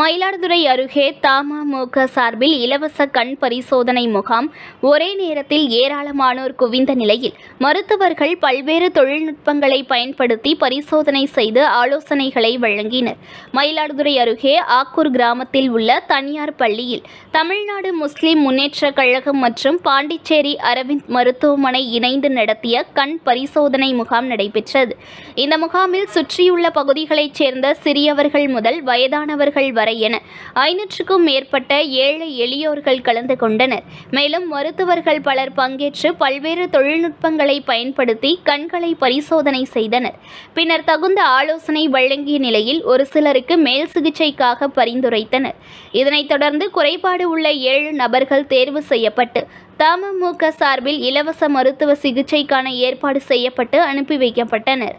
மயிலாடுதுறை அருகே தமமுக சார்பில் இலவச கண் பரிசோதனை முகாம். ஒரே நேரத்தில் ஏராளமானோர் குவிந்த நிலையில் மருத்துவர்கள் பல்வேறு தொழில்நுட்பங்களை பயன்படுத்தி பரிசோதனை செய்து ஆலோசனைகளை வழங்கினர். மயிலாடுதுறை அருகே ஆக்கூர் கிராமத்தில் உள்ள தனியார் பள்ளியில் தமிழ்நாடு முஸ்லிம் முன்னேற்றக் கழகம் மற்றும் பாண்டிச்சேரி அரவிந்த் மருத்துவமனை இணைந்து நடத்திய கண் பரிசோதனை முகாம் நடைபெற்றது. இந்த முகாமில் சுற்றியுள்ள பகுதிகளைச் சேர்ந்த சிறியவர்கள் முதல் வயதானவர்கள் வரை என ஐநூற்றுக்கும் மேற்பட்ட ஏழை எளியோர்கள் கலந்து கொண்டனர். மேலும் மருத்துவர்கள் பலர் பங்கேற்று பல்வேறு தொழில்நுட்பங்களை பயன்படுத்தி கண்களை பரிசோதனை செய்தனர். பின்னர் தகுந்த ஆலோசனை வழங்கிய நிலையில் ஒரு சிலருக்கு மேல் சிகிச்சைக்காக பரிந்துரைத்தனர். இதனைத் தொடர்ந்து குறைபாடு உள்ள ஏழு நபர்கள் தேர்வு செய்யப்பட்டு தமமுக சார்பில் இலவச மருத்துவ சிகிச்சைக்கான ஏற்பாடு செய்யப்பட்டு அனுப்பி வைக்கப்பட்டனர்.